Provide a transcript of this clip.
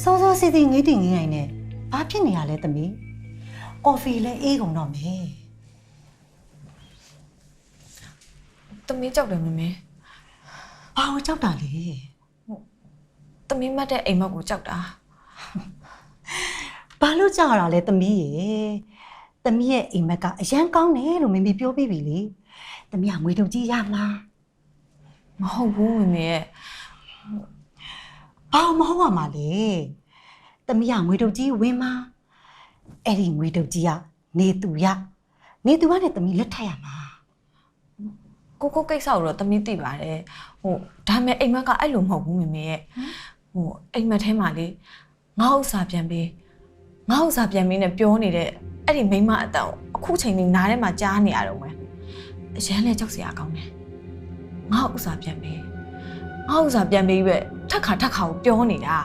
စောစောစီစီငေးတင်ငေးငိုင်နဲ့ဘာဖြစ်နေရလဲသမီးကော်ဖီလည်းအေးကုန်တော့မယ်တမီးကြောက်တယ်မမေဘာလို့ကြောက်တာလဲတမီးမတ်တဲ့အိမ်မက်ကိုကြောက်တာဘာလို့ကြောက်ရတာလဲသမီးရေသမီးရဲ့အိမ်မက်ကအရန်ကောင်းတယ်လို့မမေပြောပြီးပြီလေသမီးကငွေတုံကြီးရမလားမဟုတ်ဘူးမမေရဲ့ ဘာမဟုတ်ပါမှာလဲသမီးကငွေတုံကြီးဝင်မအဲ့ဒီငွေတုံကြီးကနေသူရနေသူကနဲ့သမီးလက်ထပ်ရမှာကိုကိုကိစ္စကိုတော့တမီးသိပါတယ်ဟိုဒါပေမဲ့အိမ်မက်ကအဲ့လိုမဟုတ်ဘူးမမေရဲ့ဟိုအိမ်မက်ထဲမှာလေငါ့ဥစ္စာပြန်ပေးငါ့ဥစ္စာပြန်ပေးနဲ့ပြောနေတဲ့အဲ့ဒီမိန်းမအတန်ကိုအခုချိန်နေနားထဲမှာကြားနေရတော့မယ်အရန်လဲကြောက်စရာကောင်းတယ်ငါ့ဥစ္စာပြန်ပေးငါ့ဥစ္စာပြန်ပေးပဲ ထက်ခါထက်ခါကိုပြောနေတာ